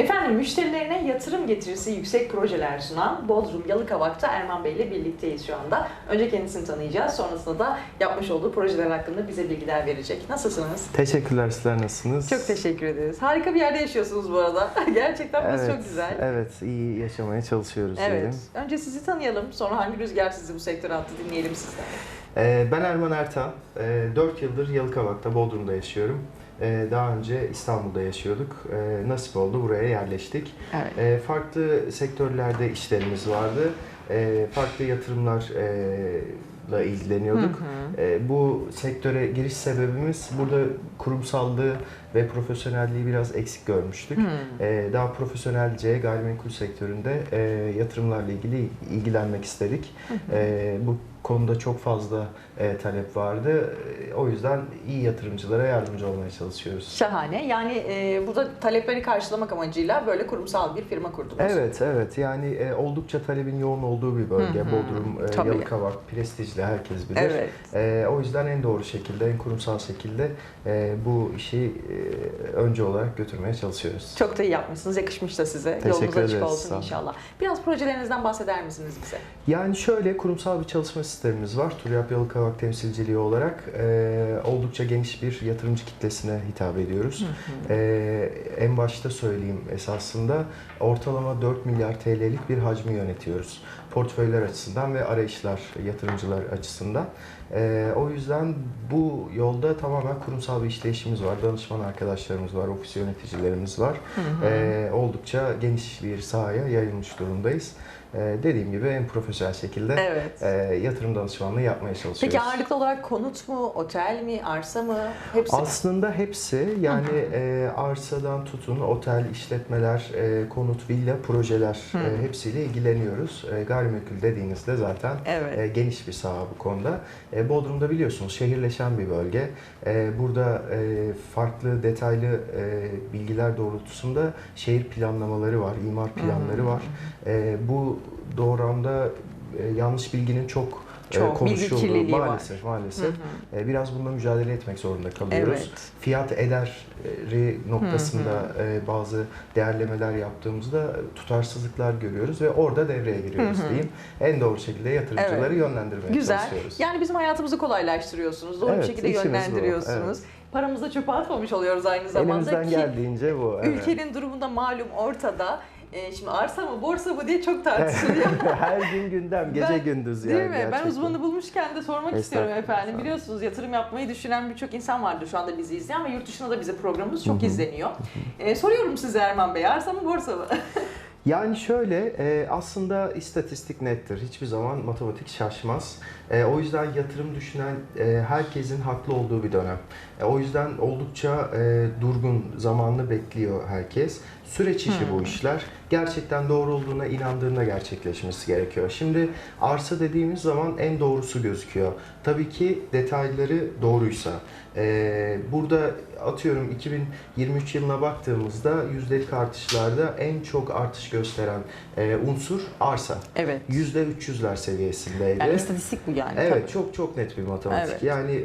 Efendim müşterilerine yatırım getirisi yüksek projeler sunan Bodrum Yalıkavak'ta Erman Bey ile birlikteyiz şu anda. Önce kendisini tanıyacağız. Sonrasında da yapmış olduğu projeler hakkında bize bilgiler verecek. Nasılsınız? Teşekkürler sizler nasılsınız? Çok teşekkür ederiz. Harika bir yerde yaşıyorsunuz bu arada. Gerçekten evet, çok güzel. Evet, iyi yaşamaya çalışıyoruz Evet. diyelim. Önce sizi tanıyalım. Sonra hangi rüzgar sizi bu sektöre attı dinleyelim sizden. Ee, ben Erman Ertan. Ee, 4 yıldır Yalıkavak'ta, Bodrum'da yaşıyorum. Ee, daha önce İstanbul'da yaşıyorduk. Ee, nasip oldu buraya yerleştik. Evet. Ee, farklı sektörlerde işlerimiz vardı. Farklı yatırımlarla ilgileniyorduk. Ee, bu sektöre giriş sebebimiz burada kurumsallığı ve profesyonelliği biraz eksik görmüştük. Ee, daha profesyonelce gayrimenkul sektöründe e, yatırımlarla ilgili ilgilenmek istedik. Ee, bu konuda çok fazla e, talep vardı. E, O yüzden iyi yatırımcılara yardımcı olmaya çalışıyoruz. Şahane. Yani e, burada talepleri karşılamak amacıyla böyle kurumsal bir firma kurdunuz. Evet, evet. Yani e, oldukça talebin yoğun olduğu bir bölge. Hı hı. Bodrum, e, Tabii. Yalıkavak, prestijli herkes bilir. Evet. E, o yüzden en doğru şekilde, en kurumsal şekilde e, bu işi e, önce olarak götürmeye çalışıyoruz. Çok da iyi yapmışsınız. Yakışmış da size. Teşekkür Yolunuz açık ederiz, olsun inşallah. Biraz projelerinizden bahseder misiniz bize? Yani şöyle kurumsal bir çalışma sistemimiz var. Turyap Yalıkavak temsilciliği olarak e, oldukça geniş bir yatırımcı kitlesine hitap ediyoruz. E, en başta söyleyeyim esasında ortalama 4 milyar TL'lik bir hacmi yönetiyoruz. Portföyler açısından ve arayışlar yatırımcılar açısından. E, o yüzden bu yolda tamamen kurumsal bir işleyişimiz var. Danışman arkadaşlarımız var, ofis yöneticilerimiz var. E, oldukça geniş bir sahaya yayılmış durumdayız. E, dediğim gibi en profesyonel şekilde Evet. e, yatırım danışmanlığı yapmaya çalışıyoruz. Peki ağırlıklı olarak konut mu, otel mi, arsa mı? Hepsi? Aslında hepsi yani e, arsadan tutun otel, işletmeler, e, konut, villa, projeler e, hepsiyle ilgileniyoruz. E, gayrimenkul dediğinizde zaten Evet. e, geniş bir saha bu konuda. E, Bodrum'da biliyorsunuz şehirleşen bir bölge. E, burada e, farklı detaylı e, bilgiler doğrultusunda şehir planlamaları var, imar planları var. E, bu doğramda e, yanlış bilginin çok, Çok, bilgi konuşulduğu kirliliği var. maalesef maalesef. Hı hı. E, Biraz bununla mücadele etmek zorunda kalıyoruz. Evet. Fiyat ederi noktasında e, bazı değerlemeler yaptığımızda tutarsızlıklar görüyoruz ve orada devreye giriyoruz Hı hı. diyeyim. En doğru şekilde yatırımcıları Evet. yönlendirmeye Güzel. çalışıyoruz. Yani bizim hayatımızı kolaylaştırıyorsunuz. Doğru Evet, şekilde bu. yönlendiriyorsunuz. Paramızı da çöpe atmamış oluyoruz aynı zamanda Elimizden ki geldiğince bu. evet. ülkenin durumunda malum ortada. E, şimdi arsa mı, borsa mı diye çok tartışılıyor. Her gün gündem, gece Ben- gündüz Değil yani. mi? Ben gerçekten. uzmanı bulmuşken de sormak istiyorum efendim. Biliyorsunuz yatırım yapmayı düşünen birçok insan vardır şu anda bizi izleyen ve yurt dışında da bize programımız çok izleniyor. E, soruyorum size Erman Bey, arsa mı borsa mı? Yani şöyle e, aslında istatistik nettir. Hiçbir zaman matematik şaşmaz. E, o yüzden yatırım düşünen e, herkesin haklı olduğu bir dönem. E, o yüzden oldukça e, durgun zamanını bekliyor herkes. Süreç işi Hmm. bu işler. Gerçekten doğru olduğuna inandığında gerçekleşmesi gerekiyor. Şimdi arsa dediğimiz zaman en doğrusu gözüküyor. Tabii ki detayları doğruysa. E, burada atıyorum 2023 yılına baktığımızda yüzdelik artışlarda en çok artış gösteren e, unsur arsa. Evet. %300'ler seviyesindeydi. Yani istatistik bu yani. Evet tabii. çok çok net bir matematik. Evet. Yani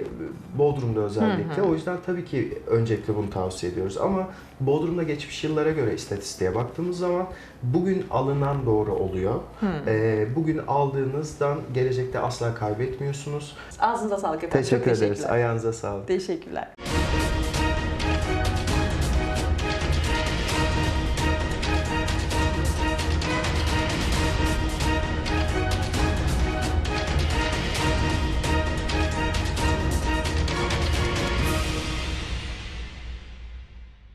Bodrum'da özellikle. Hı hı. O yüzden tabii ki öncelikle bunu tavsiye ediyoruz. Ama Bodrum'da geçmiş yıllara göre istatistiğe baktığımız zaman bugün alınan doğru oluyor. Hı. Ee, bugün aldığınızdan gelecekte asla kaybetmiyorsunuz. Ağzınıza sağlık efendim. Teşekkür Çok ederiz. Ayağınıza sağlık. Teşekkürler.